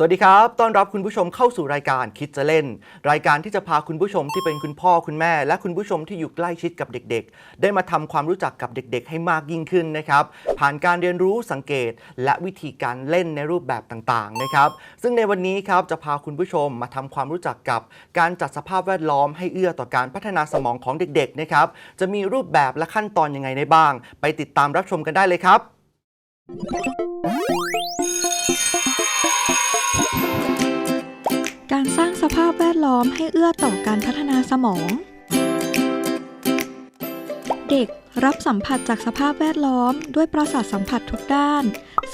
สวัสดีครับ ต้อนรับคุณผู้ชมเข้าสู่รายการคิดจะเล่น รายการที่จะพาคุณผู้ชมที่เป็นคุณพ่อคุณแม่ และคุณผู้ชมที่อยู่ใกล้ชิดกับเด็กๆ ได้มาทำความรู้จักกับเด็กๆ ให้มากยิ่งขึ้นนะครับ ผ่านการเรียนรู้สังเกต และวิธีการเล่นในรูปแบบต่างๆนะครับ ซึ่งในวันนี้ครับจะพาคุณผู้ชมมาทำความรู้จักกับ การจัดสภาพแวดล้อมให้เอื้อต่อการพัฒนาสมองของเด็กๆนะครับ จะมีรูปแบบและขั้นตอนยังไงได้บ้าง ไปติดตามรับชมกันได้เลยครับ ภาพแวดล้อมให้เอื้อต่อการพัฒนาสมอง เด็กรับสัมผัสจากสภาพแวดล้อม ด้วยประสาทสัมผัสทุกด้าน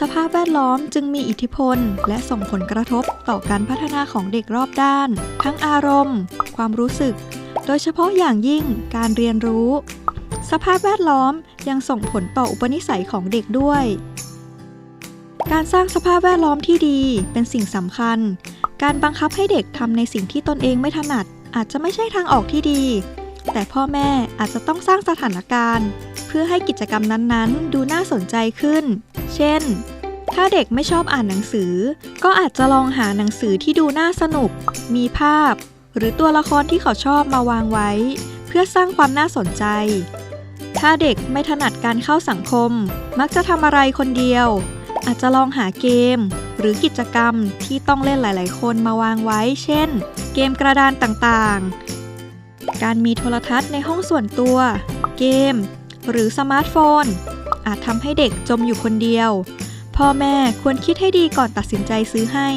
สภาพแวดล้อมจึงมีอิทธิพล และส่งผลกระทบต่อการพัฒนาของเด็กรอบด้าน ทั้งอารมณ์ ความรู้สึก โดยเฉพาะอย่างยิ่งการเรียนรู้ สภาพแวดล้อมยังส่งผลต่ออุปนิสัยของเด็กด้วย การสร้างสภาพแวดล้อมที่ดีเป็นสิ่งสำคัญ การบังคับให้เด็กทำในสิ่งที่ตนเองไม่ถนัด อาจจะไม่ใช่ทางออกที่ดี แต่พ่อแม่อาจจะต้องสร้างสถานการณ์ เพื่อให้กิจกรรมนั้นๆ ดูน่าสนใจขึ้น เช่น ถ้าเด็กไม่ชอบอ่านหนังสือ ก็อาจจะลองหาหนังสือที่ดูน่าสนุก มีภาพ หรือตัวละครที่เขาชอบมาวางไว้ เพื่อสร้างความน่าสนใจ ถ้าเด็กไม่ถนัดการเข้าสังคม มักจะทำอะไรคนเดียว อาจจะลองหาเกม รือกิจกรรมที่ต้องเล่นหลาย ๆ คนมาวางไว้ เช่น เกมกระดานต่าง ๆ การมีโทรทัศน์ในห้องส่วนตัว เกม หรือสมาร์ทโฟน อาจทำให้เด็กจมอยู่คนเดียว พ่อแม่ควรคิดให้ดีก่อนตัดสินใจซื้อให้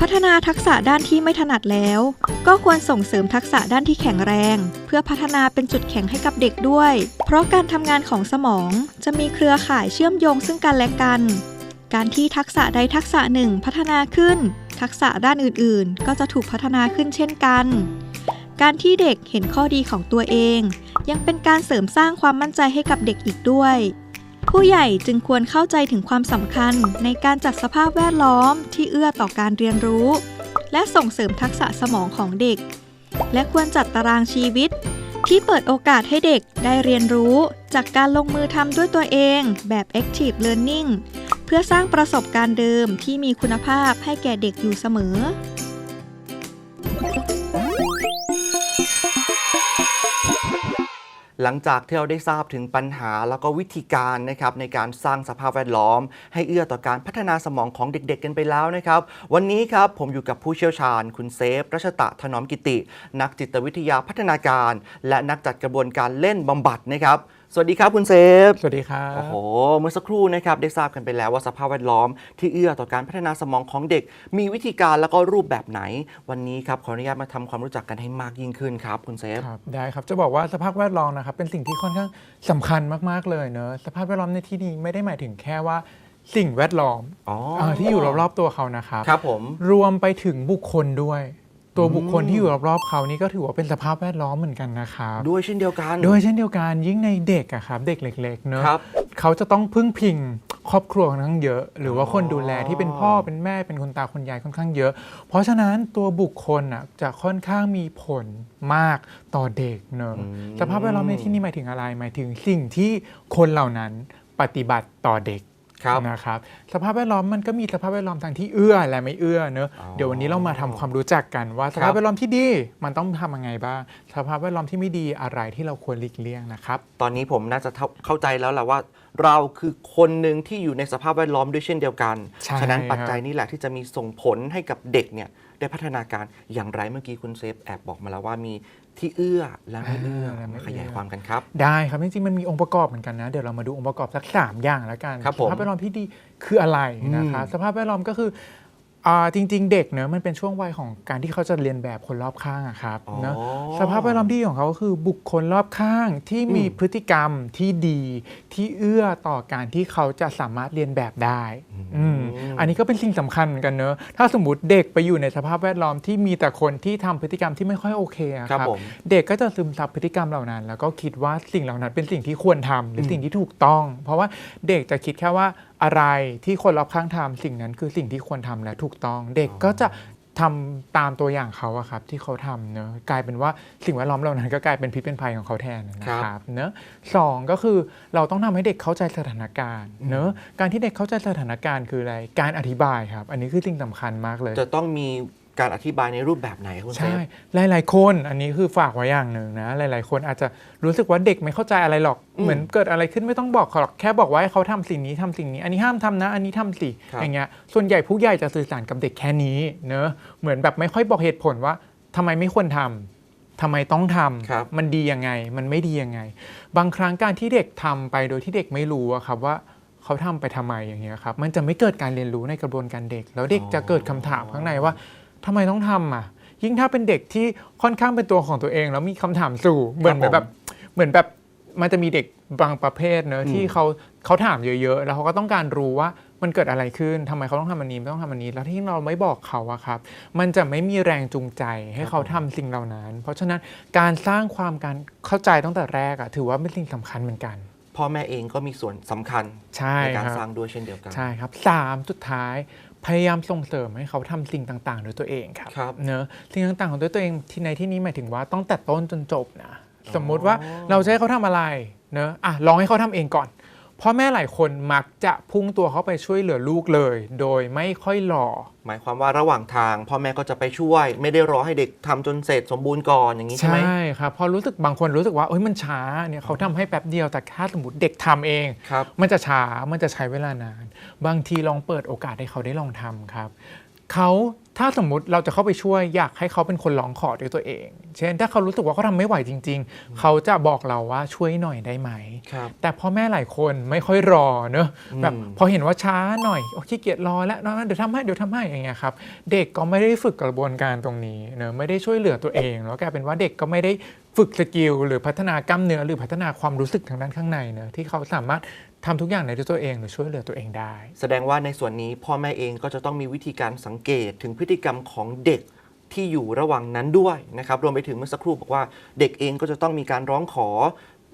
พัฒนาทักษะด้านที่ไม่ถนัดแล้ว ก็ควรส่งเสริมทักษะด้านที่แข็งแรง เพื่อพัฒนาเป็นจุดแข็งให้กับเด็กด้วย เพราะการทำงานของสมองจะมีเครือข่ายเชื่อมโยงซึ่งกันและกัน การที่ทักษะใดทักษะหนึ่งพัฒนาขึ้น ทักษะด้านอื่นๆ ก็จะถูกพัฒนาขึ้นเช่นกัน การที่เด็กเห็นข้อดีของตัวเอง ยังเป็นการเสริมสร้างความมั่นใจให้กับเด็กอีกด้วย ผู้ใหญ่จึงควรเข้าใจถึงความสำคัญในการจัดสภาพแวดล้อมที่เอื้อต่อการเรียนรู้ และส่งเสริมทักษะสมองของเด็ก และควรจัดตารางชีวิตที่เปิดโอกาสให้เด็กได้เรียนรู้ จากการลงมือทำด้วยตัวเองแบบ active learning เพื่อสร้างประสบการณ์เดิมที่มีคุณภาพให้แก่เด็กอยู่เสมอ หลังจากที่เราได้ทราบถึงปัญหาแล้วก็วิธีการนะครับในการสร้างสภาพแวดล้อม ให้เอื้อต่อการพัฒนาสมองของเด็กๆกันไปแล้วนะครับ วันนี้ครับผมอยู่กับผู้เชี่ยวชาญ คุณเซฟ รัชตะถนอมกิติ นักจิตวิทยาพัฒนาการ และนักจัดกระบวนการเล่นบำบัดนะครับ สวัสดีครับคุณเซฟ สวัสดีครับ โอ้โห เมื่อสักครู่นะครับได้ทราบกันไปแล้วว่าสภาพแวดล้อมที่เอื้อต่อการพัฒนาสมองของเด็ก มีวิธีการแล้วก็รูปแบบไหน วันนี้ครับขออนุญาตมาทำความรู้จักกันให้มากยิ่งขึ้นครับคุณเซฟครับได้ครับจะบอกว่าสภาพแวดล้อมนะครับเป็นสิ่งที่ค่อนข้างสำคัญมากๆเลยเนอะสภาพแวดล้อมในที่นี้ไม่ได้หมายถึงแค่ว่าสิ่งแวดล้อมอ๋อเอ่อที่อยู่รอบๆตัวเขานะครับครับผมรวมไปถึงบุคคลด้วย ตัวอืมบุคคลที่อยู่รอบๆเขานี่ก็ถือว่าเป็นสภาพแวดล้อมเหมือนกันนะครับด้วยเช่นเดียวกันโดยเช่นเดียวกันยิ่งในเด็กอะครับเด็กเล็กๆเนอะครับ เขาจะต้องพึ่งพิงครอบครัวค่อนข้างเยอะ หรือว่าคนดูแลอ๋อที่เป็นพ่อเป็นแม่เป็นคนตาคนยายค่อนข้างเยอะ เพราะฉะนั้นตัวบุคคลอะจะค่อนข้างมีผลมากต่อเด็กเนอะอืมสภาพแวดล้อมในที่นี้หมายถึงอะไรหมายถึงสิ่งที่คนเหล่านั้นปฏิบัติต่อเด็กครับ นะครับสภาพแวดล้อมมันก็มีสภาพแวดล้อมทางที่เอื้อและไม่เอื้อเนอะอ๋อเดี๋ยววันนี้เรามาทำความรู้จักกันว่าคสรับภาพแวดล้อมที่ดีมันต้องทำยังไงบ้างสภาพแวดล้อมที่ไม่ดีอะไรที่เราควรหลีกเลี่ยงนะครับตอนนี้ผมน่าจะเท่าเข้าใจแล้วแหละว่า เราคือคนหนึ่งที่อยู่ในสภาพแวดล้อมด้วยเช่นเดียวกันใช่ฉะนั้นปัจครับจัยนี้แหละที่จะมีส่งผลให้กับเด็กเนี่ย ได้พัฒนาการอย่างไรเมื่อกี้คุณเซฟแอบบอกมาแล้วว่ามีที่เอื้อและไม่เอื้ออ่าและไม่มาขเอื้อยายความกันครับ ได้ครับจริงๆมันมีองค์ประกอบเหมือนกันนะ เดี๋ยวเรามาดูองค์ประกอบสักสามอย่างแล้วกันครับสผมภาพแวดล้อมที่ดีคืออะไรนะครับอืมสภาพแวดล้อมก็คืออ่า จริง ๆ เด็กเนอะมันเป็นช่วงวัยของการที่เขาจะเรียนแบบคนรอบข้างอะครับอ๋อเนอะสภาพแวดล้อมที่ดีของเขาก็คือบุคคลรอบข้างที่มีอืมพฤติกรรมที่ดีที่เอื้อต่อการที่เขาจะสามารถเรียนแบบได้อืมอันนี้ก็เป็นสิ่งสำคัญเหมือนกันเนอะถ้าสมมติเด็กไปอยู่ในสภาพแวดล้อมที่มีแต่คนที่ทำพฤติกรรมที่ไม่ค่อยโอเคอะครับครับผมเด็กก็จะซึมซับพฤติกรรมเหล่านั้น แล้วก็คิดว่าสิ่งเหล่านั้นเป็นสิ่งที่ควรทำหรือสิ่งที่ถูกต้อง เพราะว่าเด็กจะคิดแค่ว่า อะไรที่คนรอบข้างทำสิ่งนั้นคือสิ่งที่ควรทำและถูกต้อง เด็กก็จะทำตามตัวอย่างเขาอะครับที่เขาทำเนอะกลายเป็นว่าสิ่งแวดล้อมเหล่านั้นก็กลายเป็นพิษเป็นภัยของเขาแทนนะครับเนอะสองก็คือเราต้องทำให้เด็กเข้าใจสถานการณ์เนอะการที่เด็กเข้าใจสถานการณ์คืออะไรการอธิบายครับ อันนี้คือสิ่งสำคัญมากเลย จะต้องมี การอธิบายในรูปแบบไหนครับคุณเซใช่ฟหลาย ๆ คนอันนี้คือฝากไว้อย่างหนึ่งนะ หลาย ๆ คนอาจจะรู้สึกว่าเด็กไม่เข้าใจอะไรหรอกอืมเหมือนเกิดอะไรขึ้นไม่ต้องบอกเขาหรอกแค่บอกว่าให้เขาทำสิ่งนี้ทำสิ่งนี้ อันนี้ห้ามทำนะ อันนี้ทำสิครับอย่างเงี้ยส่วนใหญ่ผู้ใหญ่จะสื่อสารกับเด็กแค่นี้เนอะเหมือนแบบไม่ค่อยบอกเหตุผลว่าทำไมไม่ควรทำทำไมต้องทำครับมันดียังไง มันไม่ดียังไง บางครั้งการที่เด็กทำไปโดยที่เด็กไม่รู้อะครับว่าเขาทำไปทำไมอย่างเงี้ยครับ มันจะไม่เกิดการเรียนรู้ในกระบวนการเด็ก แล้วเด็กจะเกิดคำถามข้างในว่า ทำไมต้องทำอะ ยิ่งถ้าเป็นเด็กที่ค่อนข้างเป็นตัวของตัวเอง แล้วมีคำถามสู่เหมือนครับผมแบบเหมือนแบบมันจะมีเด็กบางประเภทเนอะอืมที่เขาเขาถามเยอะ ๆ แล้วเขาก็ต้องการรู้ว่ามันเกิดอะไรขึ้นทำไมเขาต้องทำอันนี้ไม่ต้องทำอันนี้ แล้วที่เราไม่บอกเขาอะครับ มันจะไม่มีแรงจูงใจให้เขาทำสิ่งเหล่านั้น เพราะฉะนั้นการสร้างความการเข้าใจตั้งแต่แรกอะถือว่าเป็นสิ่งสำคัญเหมือนกันพ่อแม่เองก็มีส่วนสำคัญใช่ในการครับสร้างด้วยเช่นเดียวกันใช่ครับสามสุดท้าย พยายามส่งเสริมให้เขาทำสิ่งต่างๆด้วยตัวเองครับครับเนอะสิ่งต่างๆของด้วยตัวเองที่ในที่นี้หมายถึงว่าต้องแต่ต้นจนจบนะสมมุติว่าเราจะให้เขาทำอะไรเนอะอะลองให้เขาทำเองก่อน พ่อแม่หลายคนมักจะพุ่งตัวเข้าไปช่วยเหลือลูกเลย โดยไม่ค่อยรอหมายความว่าระหว่างทางพ่อแม่ก็จะไปช่วย ไม่ได้รอให้เด็กทำจนเสร็จสมบูรณ์ก่อนอย่างนี้ใช่ไหมใช่ครับพอรู้สึกบางคนรู้สึกว่าเอ้ยมันช้าเนี่ยเขาทำให้แป๊บเดียวแต่ถ้าสมมติเด็กทำเองครับมันจะช้ามันจะใช้เวลานาน บางทีลองเปิดโอกาสให้เขาได้ลองทำครับเขา ถ้าสมมุติเราจะเข้าไปช่วยอยากให้เขาเป็นคนร้องขอด้วยตัวเอง เช่น ถ้าเขารู้สึกว่าเขาทำไม่ไหวจริง ๆ เขาจะบอกเราว่าช่วยหน่อยได้ไหม ครับ แต่พ่อแม่หลายคนไม่ค่อยรอเนอะอืมแบบพอเห็นว่าช้าหน่อยโอ้ขี้เกียจรอแล้วนะเดี๋ยวทำให้เดี๋ยวทำให้อย่างเงี้ยครับเด็กก็ไม่ได้ฝึกกระบวนการตรงนี้เนอะไม่ได้ช่วยเหลือตัวเอง แล้วกลายเป็นว่าเด็กก็ไม่ได้ฝึกสกิลหรือพัฒนากล้ามเนื้อหรือพัฒนาความรู้สึกทางด้านข้างในเนอะที่เขาสามารถ ทำทุกอย่างในด้วยตัวเองหรือช่วยเหลือตัวเองได้ แสดงว่าในส่วนนี้พ่อแม่เองก็จะต้องมีวิธีการสังเกตถึงพฤติกรรมของเด็กที่อยู่ระหว่างนั้นด้วยนะครับรวมไปถึงเมื่อสักครู่บอกว่าเด็กเองก็จะต้องมีการร้องขอ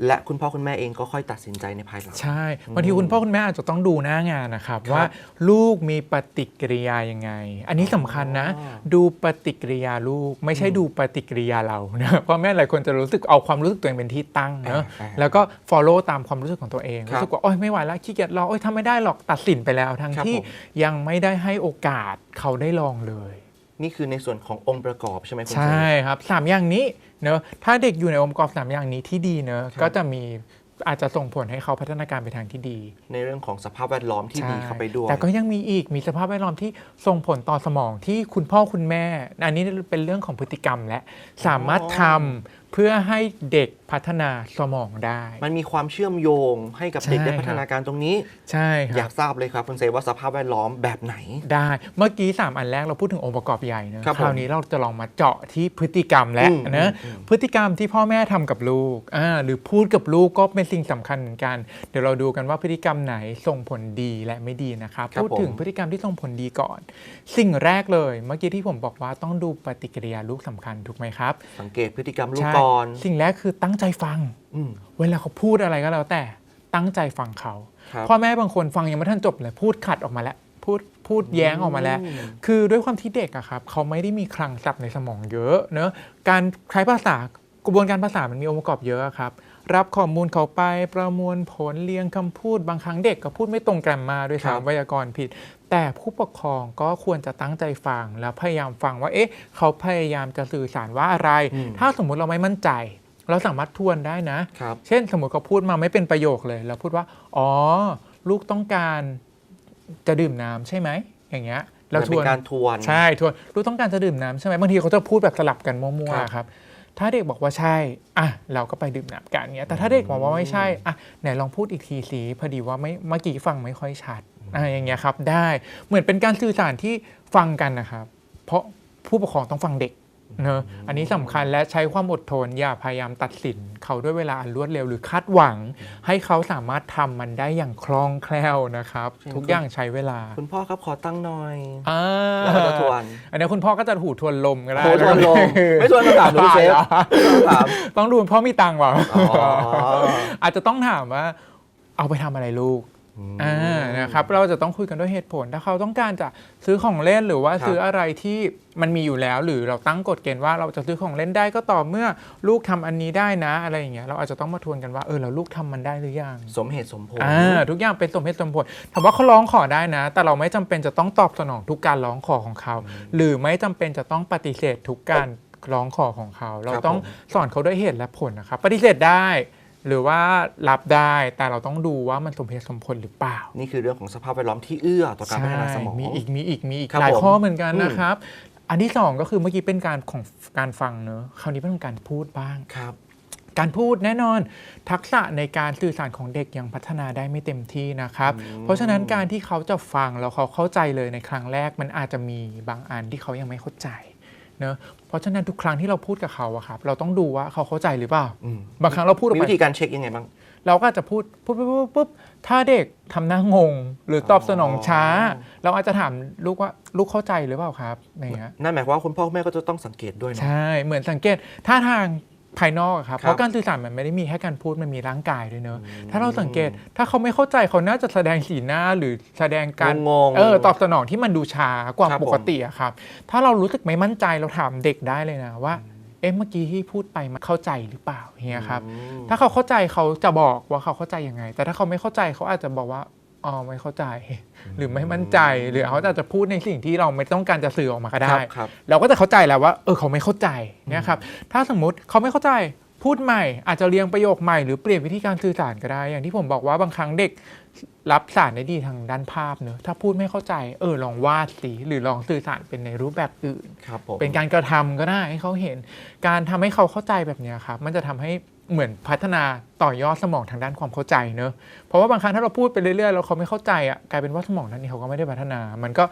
และคุณพ่อคุณแม่เองก็ค่อยตัดสินใจในภายหลัง ใช่บางทีคุณพ่อคุณแม่อาจจะต้องดูหน้างานนะครับครับว่าลูกมีปฏิกิริยายังไง อันนี้สำคัญนะอ๋อดูปฏิกิริยาลูก ไม่ใช่ดูปฏิกิริยาเรานะเพราะแม่หลายคนจะรู้สึกเอาความรู้สึกตัวเองเป็นที่ตั้งเนอะอ่าแล้วก็ follow ตามความรู้สึกของตัวเองครับรู้สึกว่าโอ๊ยไม่ไหวแล้วขี้เกียจรอโอ๊ยทำไม่ได้หรอกตัดสินไปแล้วทั้งครับที่ผมยังไม่ได้ให้โอกาสเขาได้ลองเลย นี่คือในส่วนขององค์ประกอบใช่ไหมคุณใช่เซครับสามอย่างนี้เนอะถ้าเด็กอยู่ในองค์ประกอบสามอย่างนี้ที่ดีเนอะครับก็จะมีอาจจะส่งผลให้เขาพัฒนาการไปทางที่ดี ในเรื่องของสภาพแวดล้อมที่ดีเข้าไปด้วย แต่ก็ยังมีอีกมีสภาพแวดล้อมที่ส่งผลต่อสมองที่คุณพ่อคุณแม่ อันนี้เป็นเรื่องของพฤติกรรมและสามารถทำ เพื่อให้เด็กพัฒนาสมองได้ มันมีความเชื่อมโยงให้กับเด็กใช่ได้พัฒนาการตรงนี้ ใช่คอยารับกทราบเลยครับคุณเซว่าสภาพแวดล้อมแบบไหน ได้เมื่อกี้ 3 อันแรกเราพูดถึงองค์ประกอบใหญ่นะครับผมคราวนี้เราจะลองมาเจาะที่พฤติกรรมและอืมนะอืมอืม พฤติกรรมที่พ่อแม่ทำกับลูกอ่าหรือพูดกับลูกก็เป็นสิ่งสำคัญเหมือนกัน เดี๋ยวเราดูกันว่าพฤติกรรมไหนส่งผลดีและไม่ดีนะครับครับพูดถึงผม พฤติกรรมที่ส่งผลดีก่อน สิ่งแรกเลย เมื่อกี้ที่ผมบอกว่าต้องดูปฏิกิริยาลูกสำคัญถูกไหมครับ สังเกตพฤติกรรมลูกใช่ก่อน สิ่งแรกคือตั้งใจฟังอืมเวลาเขาพูดอะไรก็แล้วแต่ตั้งใจฟังเขาครับพ่อแม่บางคนฟังยังไม่ทันจบเลยพูดขัดออกมาแล้วพูดพูดแย้งออกมาแล้วอืมคือด้วยความที่เด็กอะครับเขาไม่ได้มีคลังศัพท์ในสมองเยอะเนอะการใช้ภาษากระบวนการภาษามันมีองค์ประกอบเยอะอะครับรับข้อมูลเขาไปประมวลผลเรียงคำพูดบางครั้งเด็กก็พูดไม่ตรงแกรมมาด้วยครับซ้ำไวยากรณ์ผิด แต่ผู้ปกครองก็ควรจะตั้งใจฟัง แล้วพยายามฟังว่า เอ๊ะ เขาพยายามจะสื่อสารว่าอะไร ถ้าสมมุติเราไม่มั่นใจ เราสามารถทวนได้นะครับเช่นสมมติเขาพูดมาไม่เป็นประโยคเลย เราพูดว่า อ๋อ ลูกต้องการจะดื่มน้ำใช่ไหม อย่างเงี้ย เรามันทเป็วนนการทวน ใช่ ทวน ลูกต้องการจะดื่มน้ำใช่ไหมบางทีเขาจะพูดแบบสลับกันมั่วครับๆครับ ถ้าเด็กบอกว่าใช่ อะ เราก็ไปดื่มน้ำกันเงี้ย แต่ถ้าเด็กบอกว่าไม่ใช่ อะ ไหนลองพูดอีกทีสิ พอดีว่าไม่ เมื่อกี้ฟังไม่ค่อยชัด อือะไรอย่างเงี้ยครับได้เหมือนเป็นการสื่อสารที่ฟังกันนะครับ เพราะผู้ปกครองต้องฟังเด็กเนอะอันนี้สำคัญและใช้ความอดทนอย่าพยายามตัดสินเขาด้วยเวลาอันรวดเร็วหรือคาดหวัง ให้เขาสามารถทำมันได้อย่างคล่องแคล่วนะครับใช่ทุกอย่างใช้เวลา คุณพ่อครับขอตั้งหน่อยอ่าแล้วก็จะทวน อันนี้คุณพ่อก็จะหูทวนลมก็ได้โอ้ทวนลมไม่ทวนคำถามหนูเชฟหรอถามต้องดูพ่อมีตังค์เปล่าอ๋ออาจจะต้องถามว่า เอาไปทำอะไรลูก อ่านะครับเราจะต้องคุยกันด้วยเหตุผล ถ้าเขาต้องการจะซื้อของเล่นหรือว่าครับซื้ออะไรที่มันมีอยู่แล้ว หรือเราตั้งกฎเกณฑ์ว่าเราจะซื้อของเล่นได้ก็ต่อเมื่อลูกทำอันนี้ได้นะอะไรอย่างเงี้ยเราอาจจะต้องมาทวนกันว่าเออแล้วลูกทำมันได้หรือยังสมเหตุสมผลอ่าทุกอย่างเป็นสมเหตุสมผลถามว่าเขาร้องขอได้นะ แต่เราไม่จำเป็นจะต้องตอบสนองทุกการร้องขอของเขา หรือไม่จำเป็นจะต้องปฏิเสธทุกการร้องขอของเขา เราครับต้องผมสอนเขาด้วยเหตุและผลนะครับปฏิเสธได้ หรือว่ารับได้แต่เราต้องดูว่ามันสมเหตุสมผลหรือเปล่า นี่คือเรื่องของสภาพแวดล้อมที่เอื้อต่อการพัฒนาสมองมีอีกมีอีกมีอีกครับหลายผมข้อเหมือนกันอืมนะครับ อันที่สองก็คือเมื่อกี้เป็นการของการฟังเนอะคราวนี้เป็นการพูดบ้างครับการพูดแน่นอนทักษะในการสื่อสารของเด็กยังพัฒนาได้ไม่เต็มที่นะครับ เพราะฉะนั้นการที่เขาจะฟังแล้วเขาเข้าใจเลยในครั้งแรกมันอาจจะมีบางอันที่เขายังไม่เข้าใจเนอะ เพราะฉะนั้นทุกครั้งที่เราพูดกับเขาอะครับเราต้องดูว่าเขาเข้าใจหรือเปล่าอืมบางครั้งเราพูดออกมีไปวิธีการเช็คยังไงบ้าง เราก็อาจจะพูดปุ๊บปุ๊บปุ๊บปุ๊บถ้าเด็กทำหน้างง หรือตอบสนองช้า เราอาจจะถามลูกว่าลูกเข้าใจหรือเปล่าครับอย่างเงี้ย นั่นหมายความว่าคุณพ่อคุณแม่ก็จะต้องสังเกตด้วยเนาะใช่ เหมือนสังเกตท่าทาง ภายนอกอะครับครับ เพราะการสื่อสารมันไม่ได้มีแค่การพูดมันมีร่างกายด้วยเนอะถ้าเราสังเกตถ้าเขาไม่เข้าใจเขาน่าจะแสดงสีหน้าหรือแสดงการงงๆเออตอบสนองที่มันดูช้ากว่าครับผมปกติอะครับถ้าเรารู้สึกไม่มั่นใจเราถามเด็กได้เลยนะว่าเอ๊ะเมื่อกี้ที่พูดไปมันเข้าใจหรือเปล่าเฮียครับอืมถ้าเขาเข้าใจเขาจะบอกว่าเขาเข้าใจยังไง แต่ถ้าเขาไม่เข้าใจเขาอาจจะบอกว่า อ๋อไม่เข้าใจ หรือไม่มั่นใจหรือเขาอาจจะพูดในสิ่งที่เราไม่ต้องการจะสื่อออกมาก็คได้รับครับเราก็จะเข้าใจแล้วว่า เออเขาไม่เข้าใจเนี่ยครับถ้าสมมุติเขาไม่เข้าใจพูดใหม่ อาจจะเรียงประโยคใหม่หรือเปลี่ยนวิธีการสื่อสารก็ได้ อย่างที่ผมบอกว่าบางครั้งเด็กรับสารได้ดีทางด้านภาพเนอะถ้าพูดไม่เข้าใจ เออลองวาดสีหรือลองสื่อสารเป็นในรูปแบบอื่นครับผมเป็นการกระทำก็ได้ให้เขาเห็น การทำให้เขาเข้าใจแบบเนี้ยครับมันจะทำให้ เหมือนพัฒนาต่อยอดสมองทางด้านความเข้าใจเนอะเพราะว่าบางครั้งถ้าเราพูดไปเรื่อยๆแล้วเขาไม่เข้าใจอะกลายเป็นว่าสมองนั้นนี่เขาก็ไม่ได้พัฒนา มันก็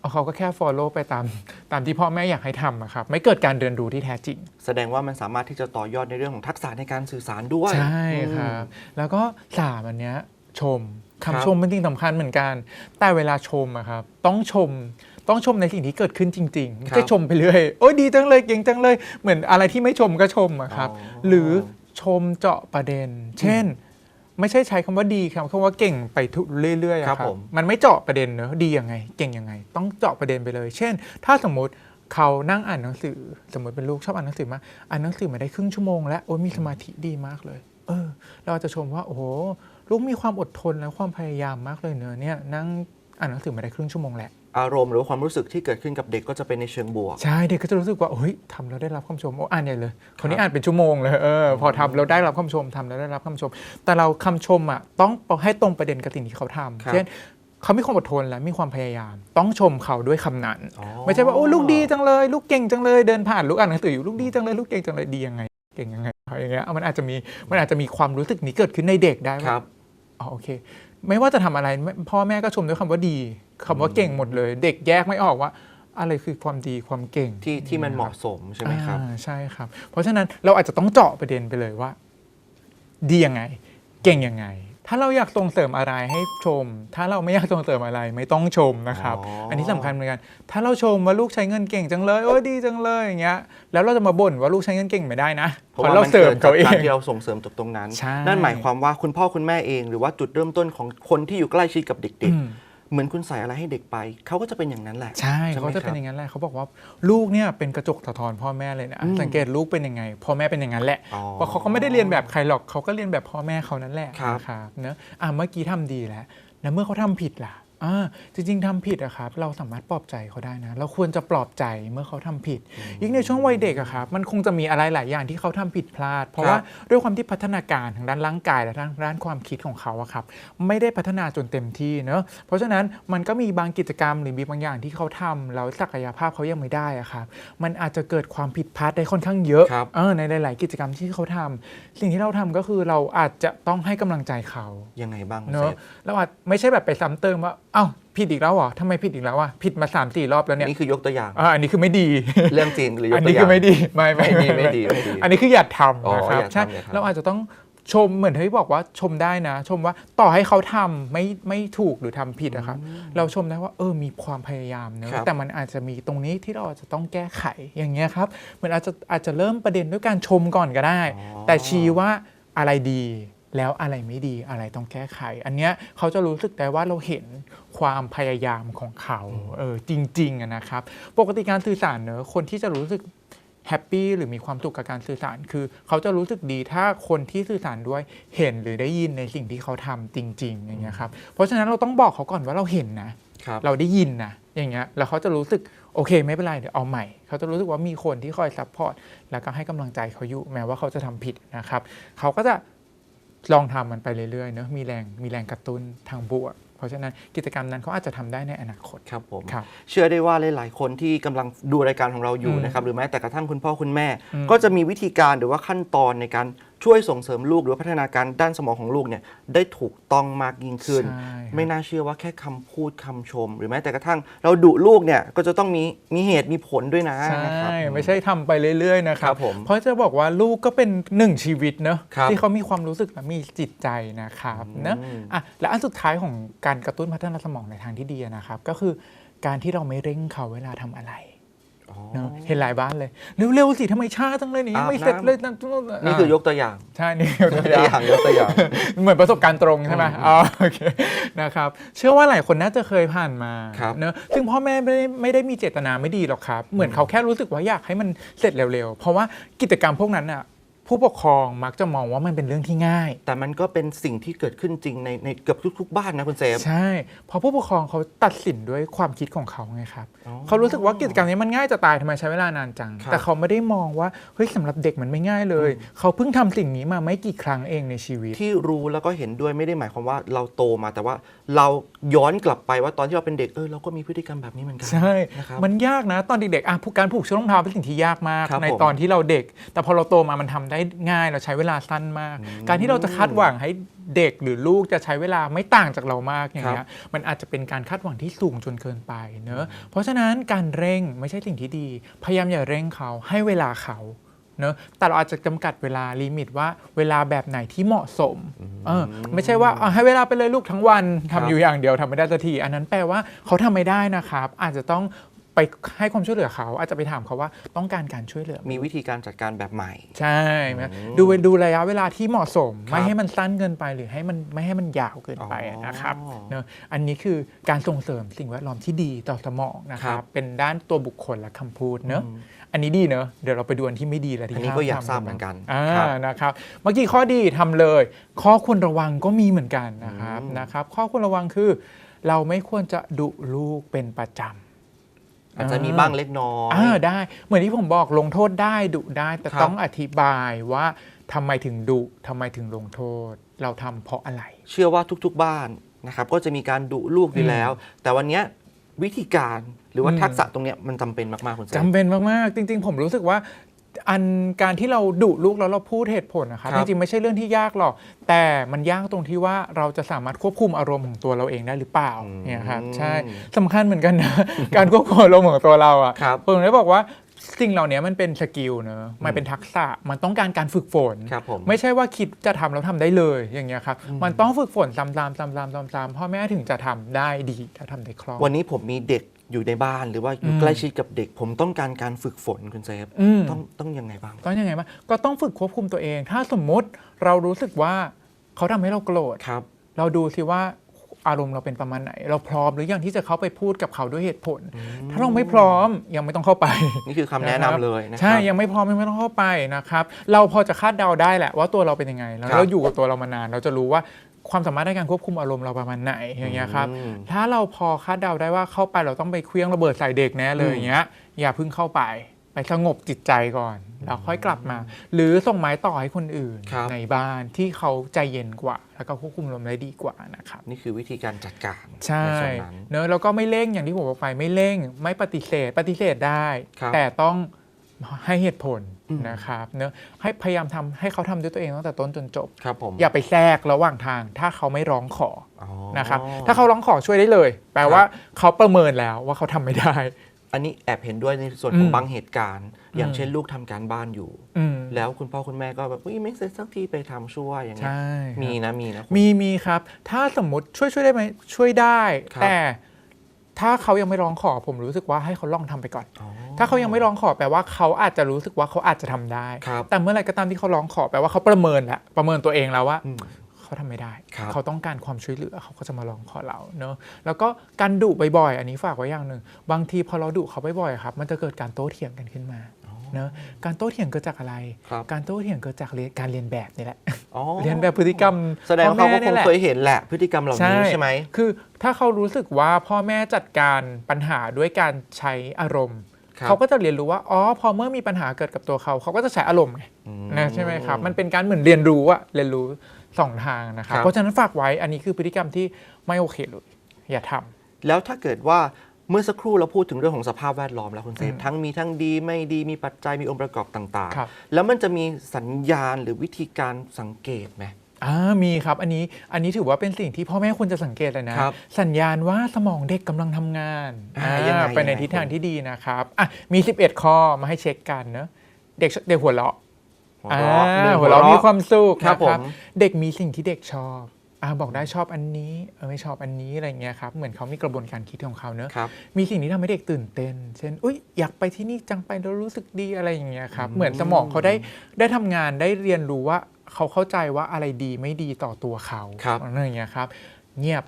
เอาเขาก็แค่ follow ไปตามตามที่พ่อแม่อยากให้ทำอะครับไม่เกิดการเรียนรู้ที่แท้จริง แสดงว่ามันสามารถที่จะต่อยอดในเรื่องของทักษะในการสื่อสารด้วย ใช่คอืรับมแล้วก็สามอันเนี้ยชมครัคำบชมเป็นสิ่งสำคัญเหมือนกัน แต่เวลาชมอะครับต้องชมต้องชมในสิ่งที่เกิดขึ้นจริงๆไม่ใช่ชมไปเรื่อยโอ้ยดีจังเลยเก่งจังเลย เหมือนอะไรที่ไม่ชมก็ชมอะครับอ๋อหรือ ชมเจาะประเด็น เช่น ไม่ใช่ใช้คำว่าดีครับคำว่าเก่งไปทุกเรื่อยๆอะครับครับผมมันไม่เจาะประเด็นเนอะดียังไง เก่งยังไง ต้องเจาะประเด็นไปเลย เช่น ถ้าสมมติเขานั่งอ่านหนังสือ สมมติเป็นลูกชอบอ่านหนังสือมากอ่านหนังสือมาได้ครึ่งชั่วโมงแล้วโอ้ยมีสมาธิดีมากเลย เออ เราจะชมว่า โอ้โหลูกมีความอดทนและความพยายามมากเลยเนอะเนี่ยนั่งอ่านหนังสือมาได้ครึ่งชั่วโมงแหละ อารมณ์หรือว่าความรู้สึกที่เกิดขึ้นกับเด็กก็จะเป็นในเชิงบวก ใช่เด็กก็จะรู้สึกว่าเฮ้ยทำแล้วได้รับคำชมโอ้อ่านใหญ่เลยคนนี้อ่านเป็นชั่วโมงเลยเออพอทำแล้วได้รับคำชมทำแล้วได้รับคำชม แต่เราคำชมอะต้องให้ตรงประเด็นกับสิ่งที่เขาทำครับเช่นเขามีความอดทนและมีความพยายาม ต้องชมเขาด้วยคำนั้นอ๋อไม่ใช่ว่าโอ้ลูกดีจังเลย ลูกเก่งจังเลยเดินผ่านลูกอ่านหนังสืออยู่ลูกดีจังเลยลูกเก่งจังเลยดียังไง เก่งยังไงอะไรอย่างเงี้ยมันอาจจะมีมันอาจจะมีความรู้สึกนี้เกิดขึ้นในเด็กได้คว่ารับอ๋อโอเค ไม่ว่าจะทำอะไรไม่พ่อแม่ก็ชมด้วยคำว่าดี คำว่าเก่งหมดเลย เด็กแยกไม่ออกว่า อะไรคือความดีความเก่งที่ที่มันเหมาะสมใช่ไหมครับอ่าใช่ครับ เพราะฉะนั้นเราอาจจะต้องเจาะประเด็นไปเลยว่า ดียังไง เก่งยังไง ถ้าเราอยากส่งเสริมอะไรให้ชม ถ้าเราไม่อยากส่งเสริมอะไรไม่ต้องชมนะครับอ๋ออัอันนี้สำคัญเหมือนกันถ้าเราชมว่าลูกใช้เงินเก่งจังเลยโอ้ยดีจังเลยอย่างเงี้ยแล้วเราจะมาบ่นว่าลูกใช้เงินเก่งไม่ได้นะเพราะว่าเรามันเสริเกิมดจากเขาเอการงที่เราส่งเสริมจากตรงนั้นใช่นั่นหมายความว่าคุณพ่อคุณแม่เอง หรือว่าจุดเริ่มต้นของคนที่อยู่ใกล้ชิดกับเด็กอืมๆ เหมือนคุณใส่อะไรให้เด็กไป เขาก็จะเป็นอย่างนั้นแหละ ใช่ไหมเขาจะเป็นครับอย่างนั้นแหละเขาบอกว่าลูกเนี่ยเป็นกระจกสะท้อนพ่อแม่เลยนะอืมสังเกตลูกเป็นยังไงพ่อแม่เป็นอย่างนั้นแหละอ๋อเพราะเขาก็ไม่ได้เรียนแบบใครหรอกเขาก็เรียนแบบพ่อแม่เขานั่นแหละครับนะครับเนอะอะเมื่อกี้ทำดีแล้วแล้วเมื่อเขาทำผิดล่ะ อ่าจริง ๆทำผิดอะครับ เราสามารถปลอบใจเขาได้นะ เราควรจะปลอบใจเมื่อเขาทำผิดยิ่งในช่วงวัยเด็กอะครับ มันคงจะมีอะไรหลายอย่างที่เขาทำผิดพลาด เพราะครับว่าด้วยความที่พัฒนาการทางด้านร่างกายและทางด้านความคิดของเขาอะครับ ไม่ได้พัฒนาจนเต็มที่เนอะเพราะฉะนั้นมันก็มีบางกิจกรรมหรือมีบางอย่างที่เขาทำแล้วศักยภาพเขายังไม่ได้อะครับ มันอาจจะเกิดความผิดพลาดได้ค่อนข้างเยอะครับเออในหลาย ๆ กิจกรรมที่เขาทำสิ่งที่เราทำก็คือเราอาจจะต้องให้กำลังใจเขายังไงบ้างคุณเนเซอะฟเราอาจไม่ใช่แบบไปซ้ำเติมว่าอ้าวผิดอีกแล้วเหรอทำไมผิดอีกแล้วอะผิดมา3ามสี่รอบแล้วเนี่ยนี่คือยกตัวอย่างอ่าอันนี้คือไม่ดี เรื่องจริงหรือยกอันตัวนี้อย่าคืงอไม่ดีไม่ไม่ดีไม่ดีไม่ดี อันนี้คืออย่าทอ๋อำนะครับอย่าทำใช่อย่าทำเราอาจจะต้องชมเหมือนที่บอกว่าชมได้นะ ชมว่าต่อให้เขาทำไม่ไม่ถูกหรือทำผิดนะครับเราชมได้ว่าเออมีความพยายามเนอะครับแต่มันอาจจะมีตรงนี้ที่เราอาจจะต้องแก้ไขอย่างเงี้ยครับมันอาจจะอาจจะเริ่มประเด็นด้วยการชมก่อนก็ได้อ๋อแต่ชี้ว่าอะไรดี แล้วอะไรไม่ดีอะไรต้องแก้ไข อันเนี้ยเขาจะรู้สึกได้ว่าเราเห็นความพยายามของเขาเออจริงๆอะนะครับ ปกติการสื่อสารเนอะคนที่จะรู้สึกแฮปปี้หรือมีความสุขกับการสื่อสาร คือ เขาจะรู้สึกดีถ้าคนที่สื่อสารด้วยเห็นหรือได้ยินในสิ่งที่เขาทำจริง ๆ อย่างเงี้ยครับเพราะฉะนั้นเราต้องบอกเขาก่อนว่าเราเห็นนะครับเราได้ยินนะอย่างเงี้ยแล้วเขาจะรู้สึกโอเคไม่เป็นไรเดี๋ยวเอาใหม่ เขาจะรู้สึกว่ามีคนที่คอยซัพพอร์ตแล้วก็ให้กำลังใจเขาอยู่แม้ว่าเขาจะทำผิดนะครับเขาก็จะ ลองทำมันไปเรื่อยๆเนอะมีแรงมีแรงกระตุ้นทางบวก เพราะฉะนั้นกิจกรรมนั้นเขาอาจจะทำได้ในอนาคตครับผมครับเชื่อได้ว่าหลายๆคนที่กำลังดูรายการของเราอยู่อืมนะครับหรือแม้แต่กระทั่งคุณพ่อคุณแม่อืมก็จะมีวิธีการหรือว่าขั้นตอนในการ ช่วยส่งเสริมลูกหรือว่าพัฒนาการด้านสมองของลูกเนี่ยได้ถูกต้องมากยิ่งขึ้นใช่ครับไม่น่าเชื่อว่าแค่คำพูดคำชม หรือแม้แต่กระทั่ง เราดุลูกเนี่ยก็จะต้องมีมีเหตุมีผลด้วยนะใช่นะครับไม่ใช่ทำไปเรื่อยๆนะครัครับบผมเพราะจะบอกว่าลูกก็เป็นหนึ่งชีวิตเนอะครับที่เขามีความรู้สึกและมีจิตใจนะครับเนอะอะและอันสุดท้ายของการกระตุ้นพัฒนาสมองในทางที่ดีนะครับ ก็คือการที่เราไม่เร่งเขาเวลาทำอะไรอ๋อ เนอะเห็นหลายบ้านเลย เร็วๆสิทำไมช้าจังเลยนี่อาบไม่เสร็จน้ำเลยนี่คือยกตัวอย่าง ใช่นี่ยกตัวอย่างยกตัวอย่าง เหมือนประสบการณ์ตรงใช่ไหมอ๋อโอเคนะครับเชื่อว่าหลายคนน่าจะเคยผ่านมาครับเนอะซึ่งพ่อแม่ไม่ได้ไม่ได้มีเจตนาไม่ดีหรอกครับ เหมือนเขาแค่รู้สึกว่าอยากให้มันเสร็จเร็วๆ เพราะว่ากิจกรรมพวกนั้นอะ ผู้ปกครองมักจะมองว่ามันเป็นเรื่องที่ง่าย แต่มันก็เป็นสิ่งที่เกิดขึ้นจริงในในเกือบทุก ๆ บ้านนะคุณเซฟใช่เพราะผู้ปกครองเขาตัดสินด้วยความคิดของเขาไงครับอ๋อเขารู้สึกว่ากิจกรรมนี้มันง่ายจะตายทำไมใช้เวลานานจังครับแต่เขาไม่ได้มองว่าเฮ้ยสำหรับเด็กมันไม่ง่ายเลย เขาเพิ่งทำสิ่งนี้มาไม่กี่ครั้งเองในชีวิต ที่รู้แล้วก็เห็นด้วยไม่ได้หมายความว่าเราโตมาแต่ว่าเราย้อนกลับไปว่าตอนที่เราเป็นเด็กเออเราก็มีพฤติกรรมแบบนี้เหมือนกัใช่นะครับมันยากนะตอนเด็กๆอะผูกการผูกเชือกรองเท้าเป็นสิ่งที่ยากมากครับในผมตอนที่เราเด็ก แต่พอเราโตมามันทำได้ง่ายเราใช้เวลาสั้นมาก การที่เราจะคาดหวังให้เด็กหรือลูกจะใช้เวลาไม่ต่างจากเรามากอย่างเงี้ยมันอาจจะเป็นการคาดหวังที่สูงจนเกินไปเนอะเพราะฉะนั้นการเร่งไม่ใช่สิ่งที่ดี พยายามอย่าเร่งเขาให้เวลาเขาเนอะแต่เราอาจจะจำกัดเวลาลิมิตว่าเวลาแบบไหนที่เหมาะสมเออไม่ใช่ว่าเอาให้เวลาไปเลยลูกทั้งวันทำอยู่อย่างเดียวทำไม่ได้สักที อันนั้นแปลว่าเขาทำไม่ได้นะครับ อาจจะต้อง ไปให้ความช่วยเหลือเขา อาจจะไปถามเขาว่าต้องการการช่วยเหลือ มีวิธีการจัดการแบบใหม่ ใช่ไหมดูดูระยะเวลาที่เหมาะสมครับไม่ให้มันสั้นเกินไปหรือให้มันไม่ให้มันยาวเกินไปอ๋อนะครับเนอะอันนี้คือการส่งเสริมสิ่งแวดล้อมที่ดีต่อสมองนะคครัรับบเป็นด้านตัวบุคคลและคำพูดเนอะอันนี้ดีเนอะเดี๋ยวเราไปดูอันที่ไม่ดีและที่อันนี้ก็อยากห้ทราบเหมือนกันอ่าครับนะครับเมื่อกี้ข้อดีทำเลย ข้อควรระวังก็มีเหมือนกันนะครับนะครับ ข้อควรระวังคือ เราไม่ควรจะดุลูกเป็นประจำ อาจจะมีบ้างเล็กน้อยอ่าได้ เหมือนที่ผมบอกลงโทษได้ดุได้แต่ครับต้องอธิบายว่าทำไมถึงดุทำไมถึงลงโทษ เราทำเพราะอะไร เชื่อว่าทุกๆบ้านนะครับก็จะมีการดุลูกอยู่แล้ว แต่วันเนี้ยวิธีการหรือว่าอืมทักษะตรงเนี้ยมันจำเป็นมากๆคุณเซฟจำเป็นมากๆ จริง ๆ ผมรู้สึกว่า อันการที่เราดุลูกแล้วเราพูดเหตุผลนะครับครัจบริงๆไม่ใช่เรื่องที่ยากหรอก แต่มันยากตรงที่ว่าเราจะสามารถควบคุมอารมณ์ของตัวเราเองได้หรือเปล่าเนี่ยครับใช่สำคัญเหมือนกันนะการควบคุมอารมณ์ของตัวเราอะครับผมเลยบอกว่าสิ่งเหล่านี้มันเป็นสกิลเนอะมันเป็นทักษะ มันต้องการการฝึกฝนครับผมไม่ใช่ว่าคิดจะทำแล้วทำได้เลยอย่างเงี้ยครับ มันต้องฝึกฝนซ้ำๆซ้ำๆซ้ำๆพ่อแม่ถึงจะทำได้ดีถ้าทำได้คล่อง วันนี้ผมมีเด็ก อยู่ในบ้านหรือว่าอยู่อืมใกล้ชิดกับเด็ก ผมต้องการการฝึกฝนคุณเซฟอืมต้องต้องยังไงบ้างต้องยังไงบ้างก็ต้องฝึกควบคุมตัวเอง ถ้าสมมุติเรารู้สึกว่าเขาทำให้เราโกรธครับ เราดูสิว่าอารมณ์เราเป็นประมาณไหน เราพร้อมหรือยังที่จะเข้าไปพูดกับเขาด้วยเหตุผล ถ้าเราไม่พร้อมยังไม่ต้องเข้าไป นี่คือคำแนะนำเลยนะครับใช่ยังไม่พร้อมยังไม่ต้องเข้าไปนะครับ เราพอจะคาดเดาได้แหละว่าตัวเราเป็นยังไง แล้วครับเราอยู่กับตัวเรามานาน เราจะรู้ว่า ความสามารถในการควบคุมอารมณ์เราประมาณไหนอย่างเงี้ยครับอืมถ้าเราพอคาดเดาได้ว่าเข้าไปเราต้องไปเคลี้ยงระเบิดใส่เด็กแน่เลยอืมอย่างเงี้ยอย่าเพิ่งเข้าไปไปสงบจิตใจก่อน แล้วค่อยกลับมา หรือส่งไม้ต่อให้คนอื่นครับในบ้านที่เขาใจเย็นกว่า แล้วก็ควบคุมอารมณ์ได้ดีกว่านะครับ นี่คือวิธีการจัดการใช่ส่วนนั้นเนอะแล้วก็ไม่เร่งอย่างที่ผมบอกไปไม่เร่ง ไม่ปฏิเสธ ปฏิเสธได้ครับแต่ต้อง ให้เหตุผลอืมนะครับเนอะให้พยายามทำให้เขาทำด้วยตัวเองตั้งแต่ต้นจนจบครับผมอย่าไปแทรกระหว่างทาง ถ้าเขาไม่ร้องขออ๋อนะครับถ้าเขาร้องขอช่วยได้เลย แปลว่าเขาประเมินแล้วว่าเขาทำไม่ได้ อันนี้แอบเห็นด้วยในส่วนของอืมบางเหตุการณ์ อย่างอืมเช่นลูกทำการบ้านอยู่อืมแล้วคุณพ่อคุณแม่ก็แบบอุ๊ยไม่เสร็จสักทีไปทำช่วยอย่างเงี้ยใช่ครับมีนะมีนะคุณมีมีครับ ถ้าสมมติช่วยช่วยได้ไหมช่วยได้ครับแต่ ถ้าเขายังไม่ร้องขอผมรู้สึกว่าให้เขาลองทำไปก่อนอ๋อถ้าเขายังไม่ร้องขอแปลว่าเขาอาจจะรู้สึกว่าเขาอาจจะทำได้ครับแต่เมื่อไหรก็ตามที่เขาร้องขอแปลว่าเขาประเมินแล้วประเมินตัวเองแล้วว่าอืมเขาทำไม่ได้ครับเขาต้องการความช่วยเหลือเขาก็จะมาร้องขอเราเนอะแล้วก็การดุบ่อยๆ อันนี้ฝากไว้อย่างหนึ่งบางทีพอเราดุเขาบ่อยๆครับ มันจะเกิดการโต้เถียงกันขึ้นมา เนอะการโต้เถียงเกิดจากอะไร ครับการโต้เถียงเกิดจากเรียนการเรียนแบบนี่แหละอ๋อเรียนแบบพฤติกรรมแสดงว่าเขาพ่ก็อคแม่งนี่แหละ เคยเห็นแหละพฤติกรรมเหล่านี้ใช่ไหม คือถ้าเขารู้สึกว่าพ่อแม่จัดการปัญหาด้วยการใช้อารมณ์ ครับ เขาก็จะเรียนรู้ว่า อ๋อ พอเมื่อมีปัญหาเกิดกับตัวเขา เขาก็จะใช้อารมณ์ไงอืมนะใช่ไหมครับ มันเป็นการเหมือนเรียนรู้อะเรียนรู้สองทางนะครับ ครับ เพราะฉะนั้นฝากไว้ อันนี้คือพฤติกรรมที่ไม่โอเคเลย อย่าทำ แล้วถ้าเกิดว่า เมื่อสักครู่เราพูดถึงเรื่องของสภาพแวดล้อมแล้วคุณเซฟอืมทั้งมีทั้งดีไม่ดีมีปัจจัยมีองค์ประกอบต่างครับๆแล้วมันจะมีสัญญาณหรือวิธีการสังเกตไหมอ่ามีครับอันนี้อันนี้ถือว่าเป็นสิ่งที่พ่อแม่ควรจะสังเกตเลยนะครับสัญญาณว่าสมองเด็กกำลังทำงานอ่าอ่ายังไงไปในยังไงทิศทางที่ดีนะครับอะมี 11 ข้อมาให้เช็คกันเนอะเด็กเด็กหัวเราะหัวเราะหนึ่งอ่าหัวเราะมีความสุขครับนะผมเด็กมีสิ่งที่เด็กชอบ อ่าบอกได้ชอบอันนี้เออไม่ชอบอันนี้อะไรเงี้ยครับเหมือนเขามีกระบวนการคิดของเขาเนอะครับมีสิ่งที่ทำให้เด็กตื่นเต้น เช่นอุ้ยอยากไปที่นี่จังไปแล้วรู้สึกดีอะไรอย่างเงี้ยครับอืมเหมือนสมองเขาได้ได้ทำงานได้เรียนรู้ว่าเขาเข้าใจว่าอะไรดีไม่ดีต่อตัวเขาครับอะไรอย่างเงี้ยครับ เงียบ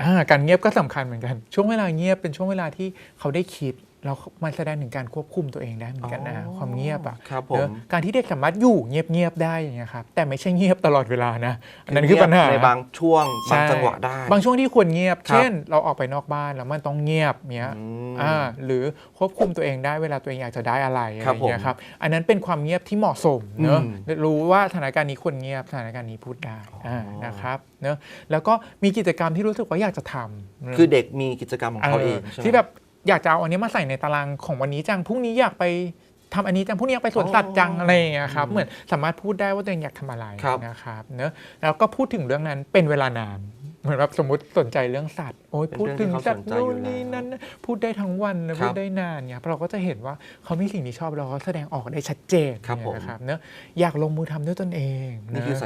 อ่าการเงียบก็สำคัญเหมือนกัน ช่วงเวลาเงียบเป็นช่วงเวลาที่เขาได้คิด แล้วมันแสดงถึงการควบคุมตัวเองได้เหมือนกันนะอ๋อความเงียบอะครับผเนมอะการที่เด็กสามารถอยู่เงียบๆได้อย่างเงี้ยครับแต่ไม่ใช่เงียบตลอดเวลานะอันนั้นคือปัญหาในบางช่วงบางใช่จังหวะได้ บางช่วงที่ควรเงียบครับเช่น เราออกไปนอกบ้านแล้วมันต้องเงียบเนี้ยอืมอ่าหรือควบคุมตัวเองได้เวลาตัวเองอยากจะได้อะไรอะไรครับอย่างเงี้ยครับอันนั้นเป็นความเงียบที่เหมาะสมเนอะอืมรู้ว่าสถานการณ์นี้ควรเงียบสถานการณ์นี้พูดได้อ๋ออ่านะครับเนอะแล้วก็มีกิจกรรมที่รู้สึกว่าอยากจะทำคือเด็กมีกิจกรรมของเขาเองใช่ไหมที่แบบ อยากจะเอาอันนี้มาใส่ในตารางของวันนี้จังพรุ่งนี้อยากไปทำอันนี้จังพรุ่งนี้อยากไปสวนสัตว์จังอะไรอย่างเงี้ยครับอืมเหมือนสามารถพูดได้ว่าตัวเองอยากทำอะไรครับนะครับเนอะแล้วก็พูดถึงเรื่องนั้นเป็นเวลานานเหมือนแบบสมมติสนใจเรื่องสัตว์โอ้ยเป็นพูดเรื่องถึที่งเขาสัตว์สนใจนู่อยู่นแล้วนี่นั่นพูดได้ทั้งวันนะครัพูบดได้นานเนี่ยเพราะเราก็จะเห็นว่าเขามีสิ่งที่ชอบแล้วเขาแสดงออกได้ชัดเจนครับผมนะครับเนอะอยากลงมือทำด้วยตนเองนี่คือ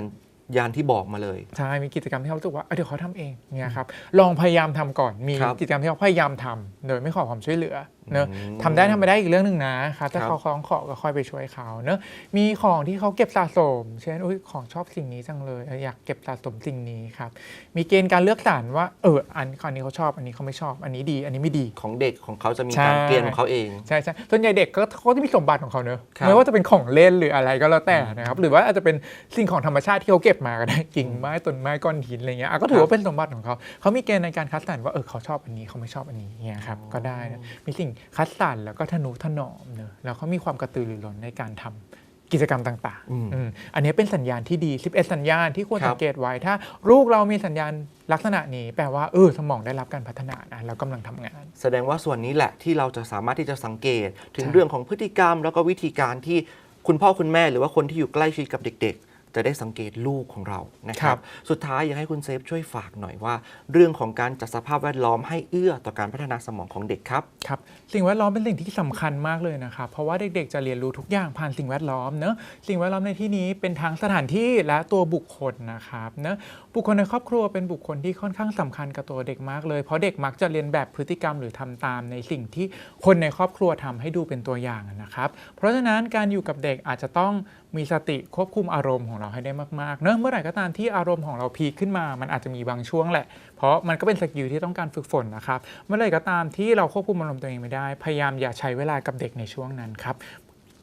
สัญญาณที่บอกมาเลย ใช่ มีกิจกรรมที่เขารู้สึกว่าเอ้ยเดี๋ยวเขาทำเองเนี่ยครับ ลองพยายามทำก่อน มีครับ กิจกรรมที่เขาพยายามทำโดยไม่ขอความช่วยเหลือ เนอะอืมทำได้ทำไม่ได้อีกเรื่องหนึ่งนะครับถ้าครับเขาคล้องขอก็ค่อยไปช่วยเขาเนอะมีของที่เขาเก็บสะสม เช่นอุ้ยของชอบสิ่งนี้จังเลยเอออยากเก็บสะสมสิ่งนี้ครับมีเกณฑ์การเลือกสรรว่าเอออันอันนี้เขาชอบอันนี้เขาไม่ชอบอันนี้ดี อันนี้ไม่ดีของเด็กของเขาจะมีใช่การเกณฑ์ของเขาเองใช่ใช่ส่วนใหญ่เด็กก็เขาจะมีสมบัติของเขาเนอะครับไม่ว่าจะเป็นของเล่นหรืออะไรก็แล้วแต่นะครับหรือว่าอาจจะเป็นสิ่งของธรรมชาติที่เขาเก็บมาก็ได้กิ่งไม้ต้นไม้ก้อนหินอะไรเงี้ยอะก็ถือว่าเป็นสมบัติของเขาเขามีเกณฑ์ในการคัดสรรว่าเออเขาชอบอันนี้เขาไม่ชอบอันนี้เงี้ยครับก็ได้นะมีสิ่งคัดสรรแล้วก็ทนุถนอมเนอะแล้วเขามีความกระตือรือร้นในการทำกิจกรรมต่างอืมๆอืมอันนี้เป็นสัญญาณที่ดี 11 สัญญาณที่ควรครับสังเกตไว้ ถ้าลูกเรามีสัญญาณลักษณะนี้แปลว่าเออสมองได้รับการพัฒนานะแล้วกำลังทำงาน แสดงว่าส่วนนี้แหละที่เราจะสามารถที่จะสังเกต ถึงใช่เรื่องของพฤติกรรม แล้วก็วิธีการที่คุณพ่อคุณแม่หรือว่าคนที่อยู่ใกล้ชิดกับเด็กๆ จะได้สังเกตลูกของเรานะครับ สุดท้ายอยากให้คุณเซฟช่วยฝากหน่อยว่า เรื่องของการจัดสภาพแวดล้อมให้เอื้อต่อการพัฒนาสมองของเด็กครับครับสิ่งแวดล้อมเป็นสิ่งที่สำคัญมากเลยนะครับเพราะว่าเด็กๆจะเรียนรู้ทุกอย่างผ่านสิ่งแวดล้อมเนอะสิ่งแวดล้อมในที่นี้เป็นทั้งสถานที่และตัวบุคคลนะครับเนอะ บุคคลในครอบครัวเป็นบุคคลที่ค่อนข้างสำคัญกับตัวเด็กมากเลย เพราะเด็กมักจะเรียนแบบพฤติกรรมหรือทำตามในสิ่งที่คนในครอบครัวทำให้ดูเป็นตัวอย่างนะครับ เพราะฉะนั้นการอยู่กับเด็กอาจจะต้องมีสติควบคุมอารมณ์ของเราให้ได้มากๆ เนื่อะเมื่อไหร่ก็ตามที่อารมณ์ของเราพีคขึ้นมา มันอาจจะมีบางช่วงแหละ เพราะมันก็เป็นสกิลที่ต้องการฝึกฝนนะครับ เมื่อไหร่ก็ตามที่เราควบคุมอารมณ์ตัวเองไม่ได้ พยายามอย่าใช้เวลากับเด็กในช่วงนั้นครับ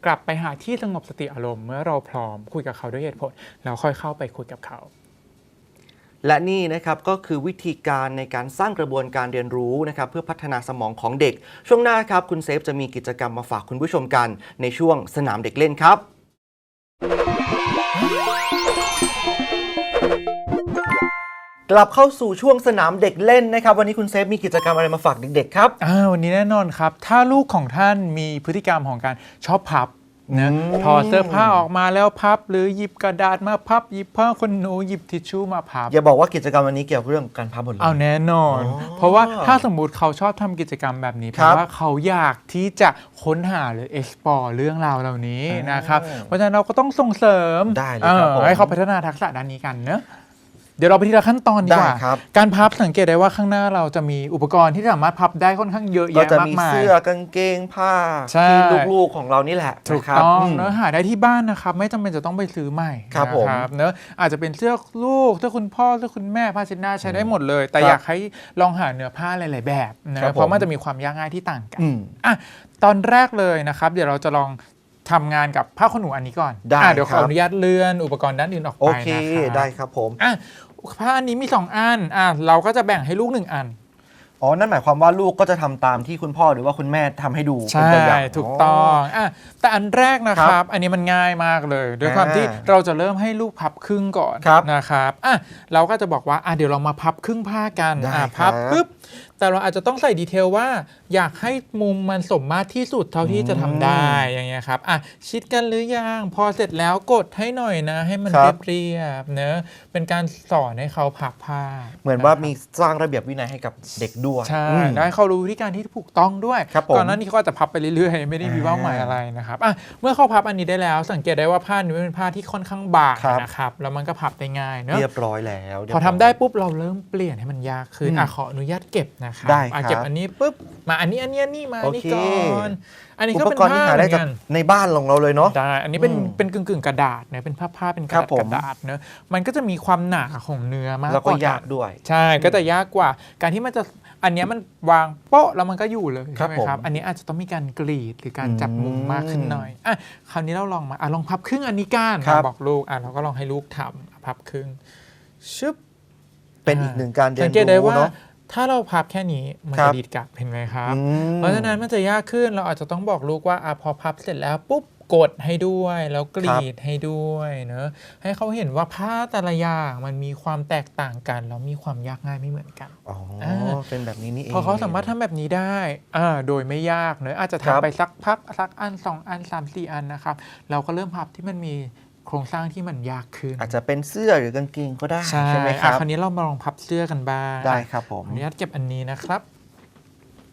กลับไปหาที่สงบสติอารมณ์เมื่อเราพร้อมคุยกับเขาด้วยเหตุผลแล้วค่อยเข้าไปคุยกับเขา และนี่นะครับก็คือวิธีการในการสร้างกระบวนการเรียนรู้นะครับเพื่อพัฒนาสมองของเด็ก ช่วงหน้าครับคุณเซฟจะมีกิจกรรมมาฝากคุณผู้ชมกัน ในช่วงสนามเด็กเล่นครับ กลับเข้าสู่ช่วงสนามเด็กเล่นนะครับ วันนี้คุณเซฟมีกิจกรรมอะไรมาฝากเด็กๆครับ อ่าวันนี้แน่นอนครับ ถ้าลูกของท่านมีพฤติกรรมของการชอบพับ นะอืมถอดเสื้อผ้าออกมาแล้วพับ หรือหยิบกระดาษมาพับหยิบผ้าคนหนูหยิบทิชชู่มาพับ อย่าบอกว่ากิจกรรมวันนี้เกี่ยวกับเรื่องการพับหมดเลยเอาแน่นอนอ๋อเพราะว่าถ้าสมมุติเขาชอบทำกิจกรรมแบบนี้แปคลรับว่าเขาอยากที่จะค้นหาหรือ explore เรื่องราวเหล่านี้อ่านนะครับ เพราะฉะนั้นเราก็ต้องส่งเสริมได้เลยครับออผมให้เขาพัฒนาทักษะด้านนี้กันเนอะเดี๋ยวเราไปทีละขั้นตอนดีกว่าได้ครับการพับสังเกตได้ว่าข้างหน้าเราจะมีอุปกรณ์ที่สามารถพับได้ค่อนข้างเยอะก็แยะจะมากมีมายเสื้อกางเกงผ้าใช่ที่ลูกๆของเรานี่แหละถูกนะครับต้องมเนื้อะหาได้ที่บ้านนะครับไม่จำเป็นจะต้องไปซื้อใหม่ครับนะผมเนื้อะอาจจะเป็นเสื้อลูกเสื้อคุณพ่อเสื้อคุณแม่ผ้าเช็ดหน้าใช้ได้หมดเลย แต่ครับอยากให้ลองหาเนื้อผ้าหลาย ๆ แบบนะครับเพผมราะมันจะมีความยากง่ายที่ต่างกันอืมอะตอนแรกเลยนะครับ เดี๋ยวเราจะลองทำงานกับผ้าขนหนูอันนี้ก่อนได้อะเดี๋ยวคขรัอบอนุญาตเลื่อนอุปกรณ์ด้านอื่นออกโอไปเคนะครับได้ครับผมอะ ผ้าอันนี้มี2อันอะเราก็จะแบ่งให้ลูกหนึ่งอัน อ๋อ นั่นหมายความว่าลูกก็จะทำตามที่คุณพ่อหรือว่าคุณแม่ทำให้ดูเป็นใช่ตัวอย่าง ถูกต้องอะแต่อันแรกนะคครัรับบ อันนี้มันง่ายมากเลย ด้วยความอ่าที่เราจะเริ่มให้ลูกพับครึ่งก่อนครับนะครับอะเราก็จะบอกว่าอะเดี๋ยวเรามาพับครึ่งผ้ากันได้อะครับพับปุ๊บ แต่เราอาจจะต้องใส่ดีเทลว่า อยากให้มุมมันสมมาตรที่สุดเท่าที่จะทำได้อย่างเงี้ยครับอะชิดกันหรือยังพอเสร็จแล้วกดให้หน่อยนะ ให้มันครับเรียบๆเนอะเป็นการสอนให้เขาพับผ้าเหมือนว่ามีสร้างระเบียบวินัยให้กับเด็กด้วยใช่อืมได้เขารู้วิธีการที่ถูกต้องด้วยครับผมก่อนหน้านี้เขาอาจจะพับไปเรื่อยๆไม่ได้มีอ่าเป้าหมายอะไรนะครับอะเมื่อเขาพับอันนี้ได้แล้ว สังเกตได้ว่าผ้านี้เป็นผ้าที่ค่อนข้างบางครับ นะครับแล้วมันก็พับได้ง่ายเนอะ เรียบร้อยแล้วเรียบพอร้ยทำได้ปุ๊บเราเริ่มเปลี่ยนให้มันยากขึ้นอืม อะขออนุญาตเก็บนะครับได้อะครับเก็บอันนี้ปุ๊บมาอันนี้อันนี้อันนี้มาอันนี้โอเคก่อนอันนี้อุก็ปเป็นกรณ์ที่ผ้าหาเหมืได้อนจากกัน ในบ้านของเราเลยเนาะ ได้อันนี้เป็นอืมเป็นกึ่งกึ่งๆกระดาษเนอะเป็นผ้าผ้าเป็นกครัระบดาษผม กระดาษเนอะมันก็จะมีความหนาของเนื้อมากแล้วก็ว่ยากด้วย ใช่ก็จะยากกว่า การที่มันจะอันเนี้ยมันวางโป๊ะแล้วมันก็อยู่เลยครัใช่บไหมครับ ผมอันนี้อาจจะต้องมีการกรีดหรือการจับมุมอืมมากขึ้นหน่อยอะคราวนี้เราลองมาอะลองพับครึ่งอันนี้กันครับ บอกลูกอะเราก็ลองให้ลูกทำอะพับครึ่งชึบ เป็นอีกหนึ่งการเรียสันงเกตได้รู้ว่าเนาะ ถ้าเราพับแค่นี้มันครัจะบดีดกลับเห็นไหมครับอืมเพราะฉะนั้นมันจะยากขึ้นเราอาจจะต้องบอกลูกว่าอะพอพับเสร็จแล้วปุ๊บกดให้ด้วยแล้วกรีดให้ด้วยเนอะให้เขาเห็นว่าผ้าแต่ละอย่างมันมีความแตกต่างกันแล้วมีความยากง่ายไม่เหมือนกันอ๋ออ่าเป็นแบบนี้นี่เองพอเขาสามารถทำแบบนี้ได้อ่าโดยไม่ยากเนอะอาจจะครัทำบไปสักพักสักอันสองอันสามสี่อันนะครับเราก็เริ่มพับที่มันมีโครงสร้างที่มันยากขึ้น อาจจะเป็นเสื้อหรือกางเกงก็ได้ใช่ใช่ไหมคอะรับคราวนี้เรามาลองพับเสื้อกันบ้างได้ครับผมขออนุญาตเก็บอันนี้นะครับ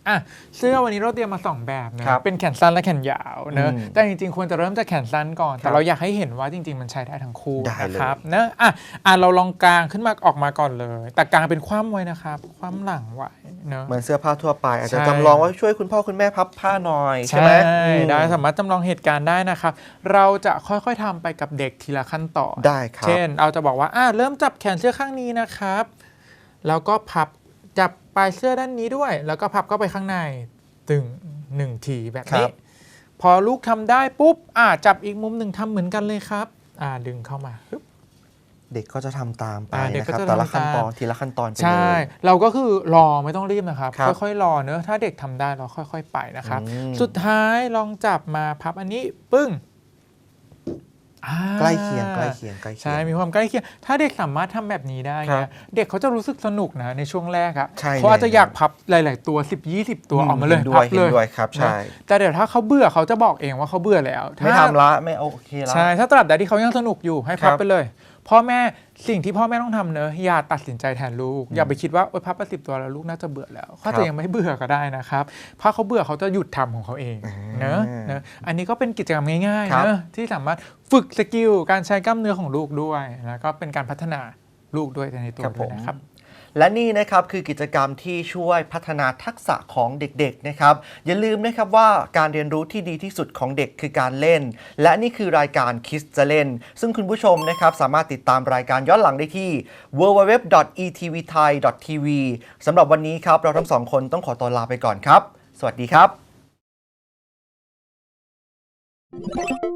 อะเสื้อวันนี้เราเตรียมมาสองแบบนะครับเป็นแขนสั้นและแขนยาวเนอะอืมแต่จริงๆควรจะเริ่มจากแขนสั้นก่อนครัแต่บเราอยากให้เห็นว่าจริง ๆ มันใช้ได้ทั้งคู่ได้เลยนะครับเนอะอะอะเราลองกางขึ้นมาออกมาก่อนเลย แต่กางเป็นคว่ำไว้นะครับคว่ำหลังไว้เนอะเหมือนเสื้อผ้าทั่วไป อาจจะใช่จำลองว่าช่วยคุณพ่อคุณแม่พับผ้าหน่อยใช่ไหมอืมได้สามารถจำลองเหตุการณ์ได้นะครับ เราจะค่อยๆทำไปกับเด็กทีละขั้นตอนได้ครับเช่น เราจะบอกว่าอ่าเริ่มจับแขนเสื้อข้างนี้นะครับแล้วก็พับ จับปลายเสื้อด้านนี้ด้วย แล้วก็พับเข้าไปข้างในตึงหนึ่งทีแบบครันี้บพอลูกทำได้ปุ๊บอ่าจับอีกมุมหนึ่งทำเหมือนกันเลยครับ อ่าดึงเข้ามาปึ๊บเด็กก็จะทำตามไปอ่าเด็กนะก็ครับจะแต่ละทำตามขั้นตอนทีละขั้นตอนไปเลยใช่ เราก็คือรอไม่ต้องรีบนะครับครับค่อยๆรอเนอะถ้าเด็กทำได้เราค่อย ๆ ไปนะครับอืมสุดท้ายลองจับมาพับอันนี้ปึ้งอ่า ใกล้เคียงใกล้เคียงใกล้เคียงใช่มีความใกล้เคียง ถ้าเด็กสามารถทำแบบนี้ได้ครัเนี่บยเด็กเขาจะรู้สึกสนุกนะในช่วงแรกอะใช่เขาอาจจะเลยอยากพับหลาย ๆ ตัว 10 20 ตัวออกมาเลยห็นด้พัวยบเห็เลนยด้วยครับใช่แต่เดี๋ยวถ้าเขาเบื่อเขาจะบอกเองว่าเขาเบื่อแล้วไม่ถ้าทำละไม่โอเคละใช่ถ้าตราบใดที่เขายังสนุกอยู่ให้พับครับไปเลยพ่อแม่ สิ่งที่พ่อแม่ต้องทำเนอะอย่าตัดสินใจแทนลูก อย่าไปคิดว่าโอ๊ยพับไปสิบตัวแล้วลูกน่าจะเบื่อแล้วเขาครัจะบยังไม่เบื่อก็ได้นะครับถ้าเขาเบื่อเขาจะหยุดทำของเขาเองอ่าเนอะเนอะอันนี้ก็เป็นกิจกรรมง่ายครัๆบเนอะที่สามารถฝึกสกิลการใช้กล้ามเนื้อของลูกด้วยแล้วก็เป็นการพัฒนาลูกด้วยในตัวด้วยนะครับ และนี่นะครับคือกิจกรรมที่ช่วยพัฒนาทักษะของเด็กๆนะครับ อย่าลืมนะครับว่าการเรียนรู้ที่ดีที่สุดของเด็กคือการเล่น และนี่คือรายการคิสจะเล่น ซึ่งคุณผู้ชมนะครับสามารถติดตามรายการย้อนหลังได้ที่ www.etvthai.tv สำหรับวันนี้ครับเราทั้งสองคนต้องขอตัวลาไปก่อนครับ สวัสดีครับ